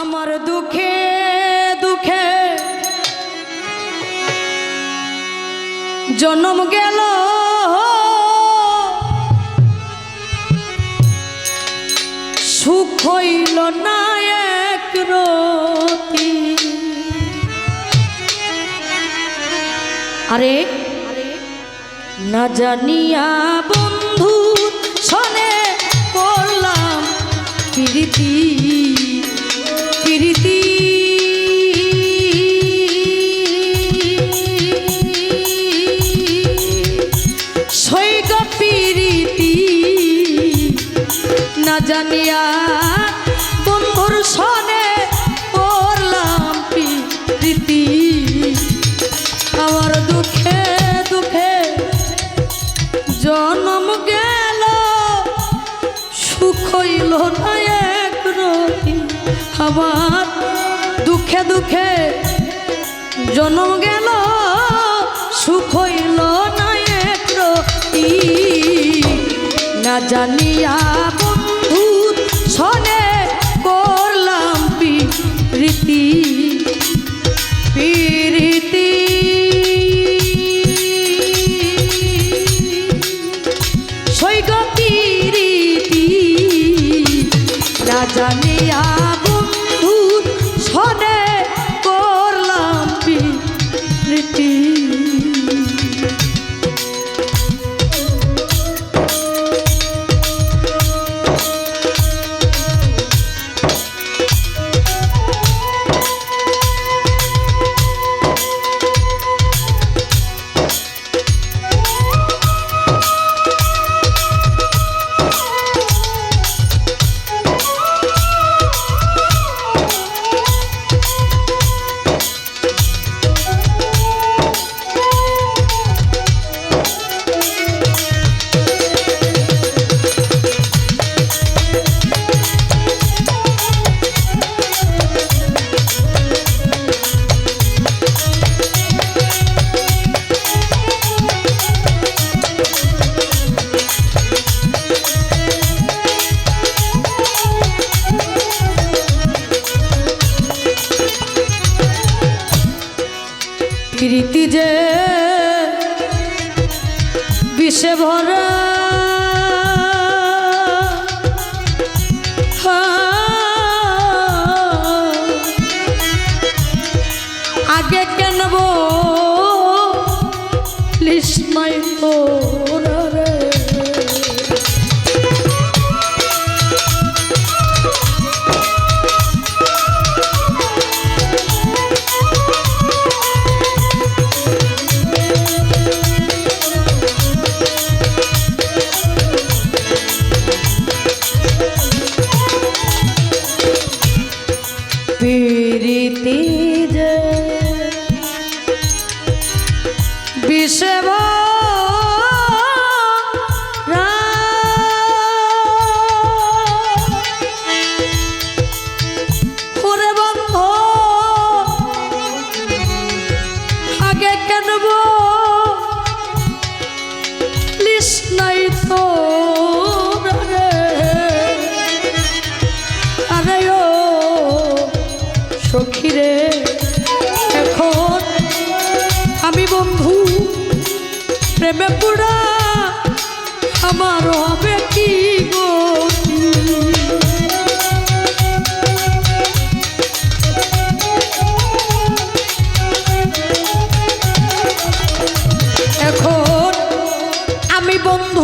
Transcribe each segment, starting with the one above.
আমার দুঃখে দুঃখে জন্ম গেল। সুখ হইল না এক রতি। আরে, না জানিয়া বন্ধু, শনে, করলাম প্রীতি। জানিয়া বন্ধুর শনে করলাম প্রীতি। আমার দুঃখে দুঃখে জন্ম গেল, সুখ হইল না এক আমার দুঃখে দুঃখে জন্ম গেল, সুখ হইল না এক না জানিয়া বিষে ভরা সখীরে এখন আমি বন্ধু প্রেমে পুরা আমার হবে কি এখন আমি বন্ধু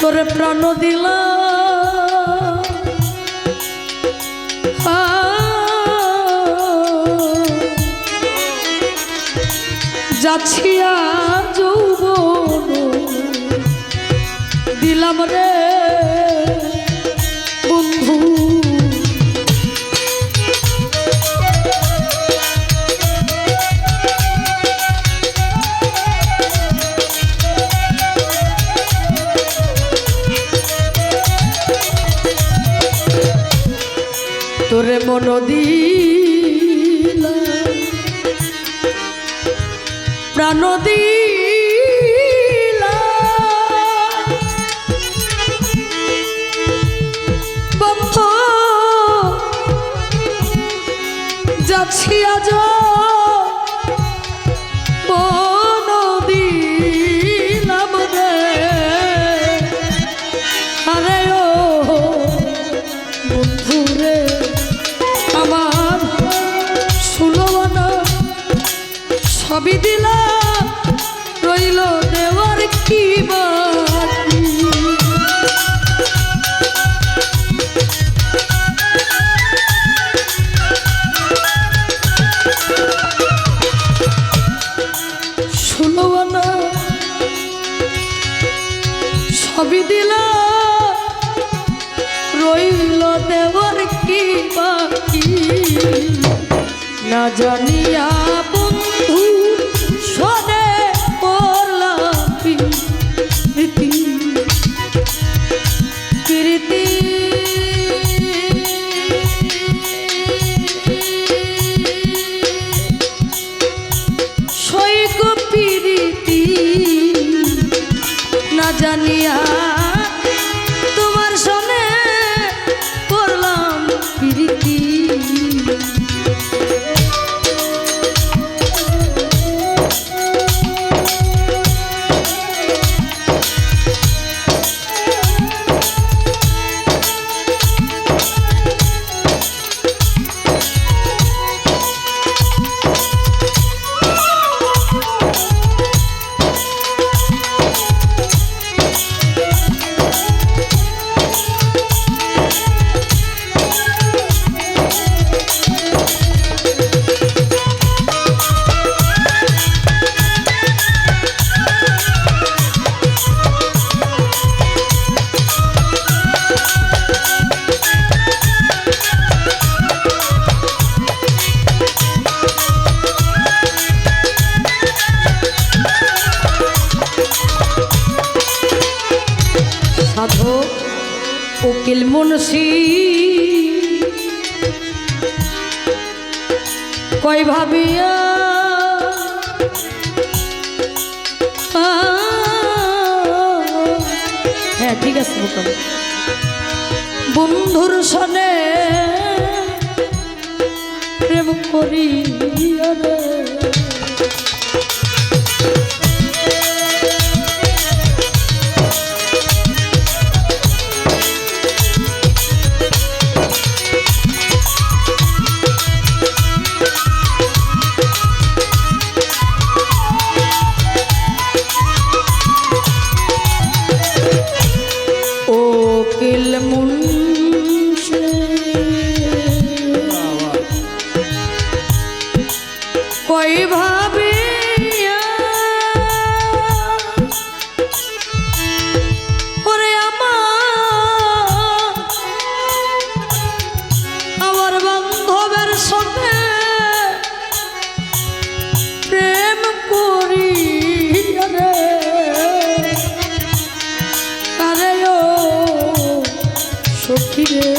তোরে প্রাণ দিলা যাচ্ছিয়া যৌবন। দিলাম রে মন দিলা প্রাণ যাচ্ছি আজ সবই দিলাম রইল দেওয়ার কি বাকি? দিলাম রইল দেওয়ার কি বাকি? না জানিয়া জানিয়া উকিল মুন্সি। কই ভাবিয়া? হ্যাঁ ঠিক আছে বোকাম বন্ধুর সনে প্রেম করি ওকিল মুন্সি। সখী